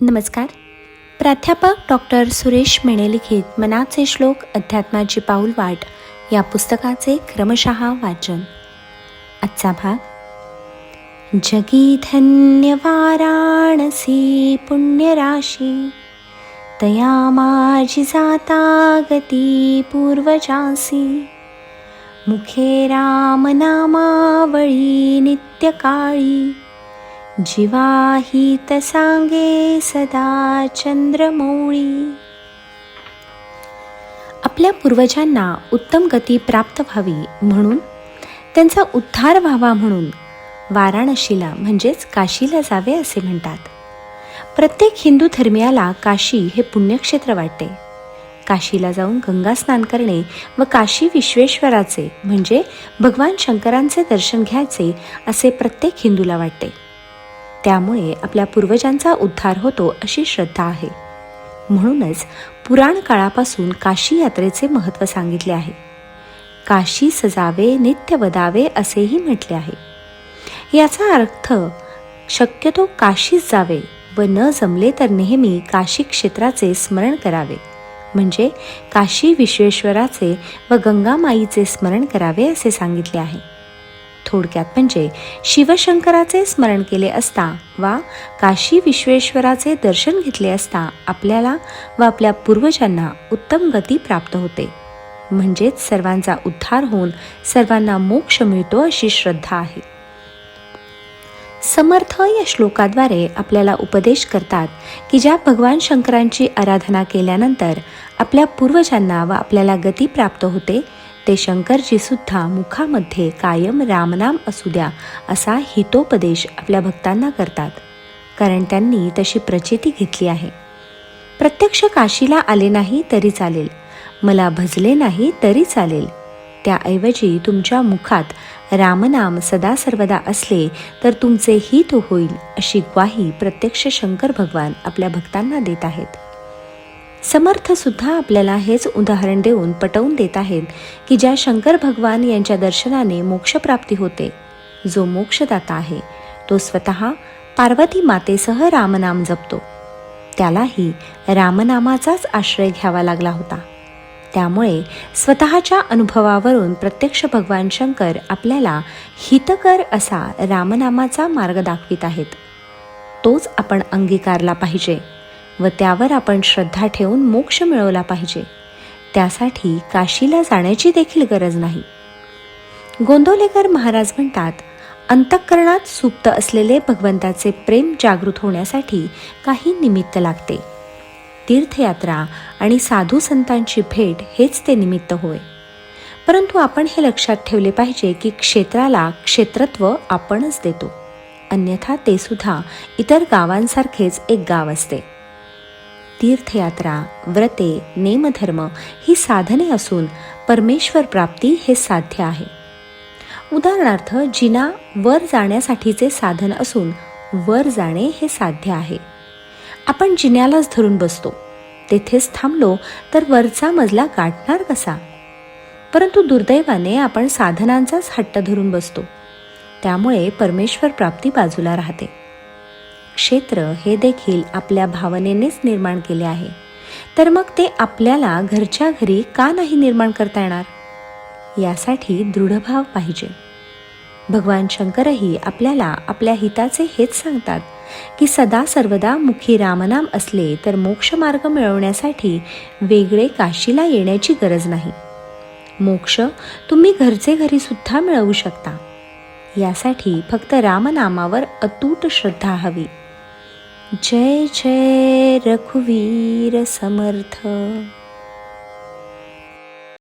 नमस्कार. प्राध्यापक डॉक्टर सुरेश मेणे लिखित मनाचे श्लोक अध्यात्माची पाऊल वाट या पुस्तकाचे क्रमशः वाचन. आजचा भाग जगी धन्य वाराणसी पुण्यराशी तया माझी जाता गती पूर्वजासी मुखे राम नामावळी नित्यकाळी जिवाहित सांगे सदा चंद्रमौळी. आपल्या पूर्वजांना उत्तम गती प्राप्त व्हावी म्हणून त्यांचा उद्धार व्हावा म्हणून वाराणसीला म्हणजेच काशीला जावे असे म्हणतात. प्रत्येक हिंदू धर्मियाला काशी हे पुण्यक्षेत्र वाटते. काशीला जाऊन गंगा स्नान करणे व काशी विश्वेश्वराचे म्हणजे भगवान शंकरांचे दर्शन घ्यायचे असे प्रत्येक हिंदूला वाटते. त्यामुळे आपल्या पूर्वजांचा उद्धार होतो अशी श्रद्धा आहे. म्हणूनच पुराण काळापासून काशी यात्रेचे महत्त्व सांगितले आहे. काशी सजावे नित्य वदावे असेही म्हटले आहे. याचा अर्थ शक्यतो काशीच जावे व न जमले तर नेहमी काशी क्षेत्राचे स्मरण करावे. म्हणजे काशी विश्वेश्वराचे व गंगामाईचे स्मरण करावे असे सांगितले आहे. थोडक्यात म्हणजे शिवशंकराचे स्मरण केले असता वा काशी विश्वेश्वराचे दर्शन घेतले असता आपल्याला व आपल्या पूर्वजांना उत्तम गती प्राप्त होते. म्हणजेच सर्वांचा उद्धार होऊन सर्वांना मोक्ष मिळतो अशी श्रद्धा आहे. समर्थ या श्लोकाद्वारे आपल्याला उपदेश करतात की ज्या भगवान शंकरांची आराधना केल्यानंतर आपल्या पूर्वजांना व आपल्याला गती प्राप्त होते ते शंकरजी सुद्धा मुखामध्ये कायम रामनाम असू द्या असा हितोपदेश आपल्या भक्तांना करतात. कारण त्यांनी तशी प्रचिती घेतली आहे. प्रत्यक्ष काशीला आले नाही तरी चालेल. मला भजले नाही तरी चालेल. त्याऐवजी तुमच्या मुखात रामनाम सदा सर्वदा असले तर तुमचे हित होईल अशी ग्वाही प्रत्यक्ष शंकर भगवान आपल्या भक्तांना देत आहेत. समर्थ सुद्धा आपल्याला हेच उदाहरण देऊन पटवून देत आहेत की ज्या शंकर भगवान यांच्या दर्शनाने मोक्षप्राप्ती होते. जो मोक्षदाता आहे तो स्वतः पार्वती मातेसह रामनाम जपतो. त्यालाही रामनामाचाच आश्रय घ्यावा लागला होता. त्यामुळे स्वतःच्या अनुभवावरून प्रत्यक्ष भगवान शंकर आपल्याला हितकर असा रामनामाचा मार्ग दाखवित आहेत. तोच आपण अंगीकारला पाहिजे. व त्यावर आपण श्रद्धा ठेवून मोक्ष मिळवला पाहिजे. त्यासाठी काशीला जाण्याची देखील गरज नाही. गोंदवलेकर महाराज म्हणतात अंतःकरणात सुप्त असलेले भगवंताचे प्रेम जागृत होण्यासाठी काही निमित्त लागते. तीर्थयात्रा आणि साधू संतांची भेट हेच ते निमित्त होय. परंतु आपण हे लक्षात ठेवले पाहिजे की क्षेत्राला क्षेत्रत्व आपणच देतो. अन्यथा ते सुद्धा इतर गावांसारखेच एक गाव असते. तीर्थयात्रा व्रते नेमधर्म ही साधने असून परमेश्वर प्राप्ती हे साध्य आहे. उदाहरणार्थ जिना वर जाण्यासाठीचे साधन असून वर जाणे हे साध्य आहे. आपण जिन्यालाच धरून बसतो. तेथेच थांबलो तर वरचा मजला गाठणार कसा? परंतु दुर्दैवाने आपण साधनांचाच हट्ट धरून बसतो. त्यामुळे परमेश्वर प्राप्ती बाजूला राहते. क्षेत्र हे देखील आपल्या भावनेनेच निर्माण केले आहे. तर मग ते आपल्याला घरच्या घरी का नाही निर्माण करता येणार? यासाठी दृढभाव पाहिजे. भगवान शंकरही आपल्याला आपल्या हिताचे हेच सांगतात की सदा सर्वदा मुखी रामनाम असले तर मोक्ष मार्ग मिळवण्यासाठी वेगळे काशीला येण्याची गरज नाही. मोक्ष तुम्ही घरचे घरी सुद्धा मिळवू शकता. यासाठी फक्त रामनामावर अतूट श्रद्धा हवी. जय जय रघुवीर समर्थ।